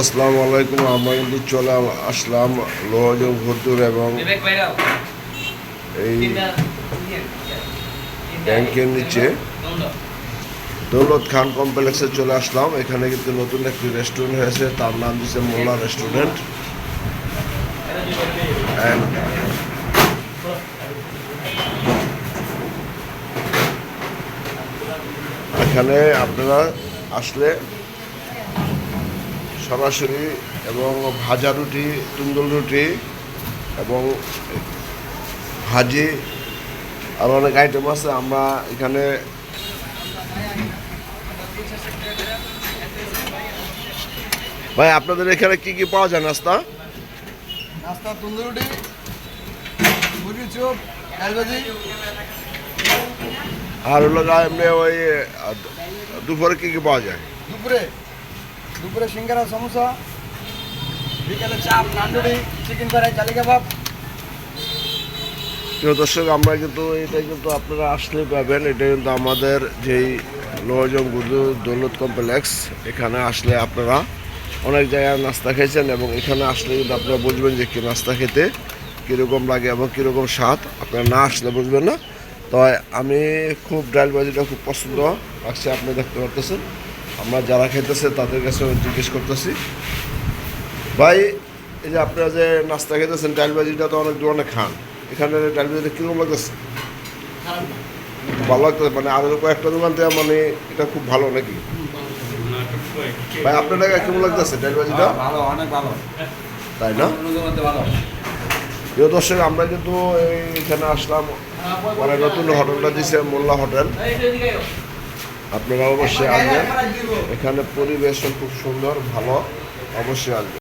আসসালামু আলাইকুম, আমরা কিন্তু চলে আসলাম লোহজং ভদ্দুর এবং এই ব্যাংকের নিচে। দৌলত খান কমপ্লেক্সে চলে আসলাম, এখানে কিন্তু নতুন একটি রেস্টুরেন্ট হয়েছে, তার নাম দিচ্ছে মোল্লা রেস্টুরেন্ট এখানে আপনারা আসলে সরাসরি এবং ভাজা রুটি তুন্দুল রুটি এবং ভাজি। আর অনেক আইটেম আছে আমরা এখানে ভাই আপনাদের এখানে কি কি পাওয়া যায় নাস্তা? নাস্তা তন্দুরুটি চুপ ডাল আর হলো এমনি ওই দুপুরে কি কি পাওয়া যায়? দুপুরে দুপুরে সিঙ্গারা, সমোসা, বিকালে চাপ নান্ডুরি চিকেন ফ্রাই, চালি কাবাব। প্রিয় দর্শক, আমরা কিন্তু এটা কিন্তু আপনারা আসলে পাবেন। এটা কিন্তু আমাদের যেই লোহজং গুরু দৌলত কমপ্লেক্স, এখানে আসলে আপনারা অনেক জায়গায় নাস্তা খেয়েছেন এবং এখানে আসলে কিন্তু আপনারা বুঝবেন যে কী নাস্তা খেতে, কীরকম লাগে এবং কীরকম স্বাদ। আপনারা না আসলে বুঝবেন না। তো আমি খুব ডাল ভাজিটা খুব পছন্দ। লাগছে আপনি দেখতে পারতেছেন। আমরা যারা খেতেছে তাদের কাছে জিজ্ঞেস করতেছি। ভাই এই যে আপনারা যে নাস্তা খেতেছেন ডাল ভাজিটা তো অনেক দোকানে খান। এখানে ডাল ভাজিটা কীরকম লাগতেছে? ভালো লাগতেছে মানে আরও কয়েকটা দোকান থেকে মানে এটা খুব ভালো নাকি? ভাই আপনার টাকা কেমন লাগতেছে ডাল ভাজিটা? ভালো অনেক ভালো। তাই না? প্রিয় দর্শক আমরা কিন্তু এইখানে আসলাম। মানে নতুন হোটেলটা দিছে মোল্লা হোটেল আপনারা অবশ্যই আসবেন। এখানে পরিবেশন খুব সুন্দর ভালো। অবশ্যই আসবেন।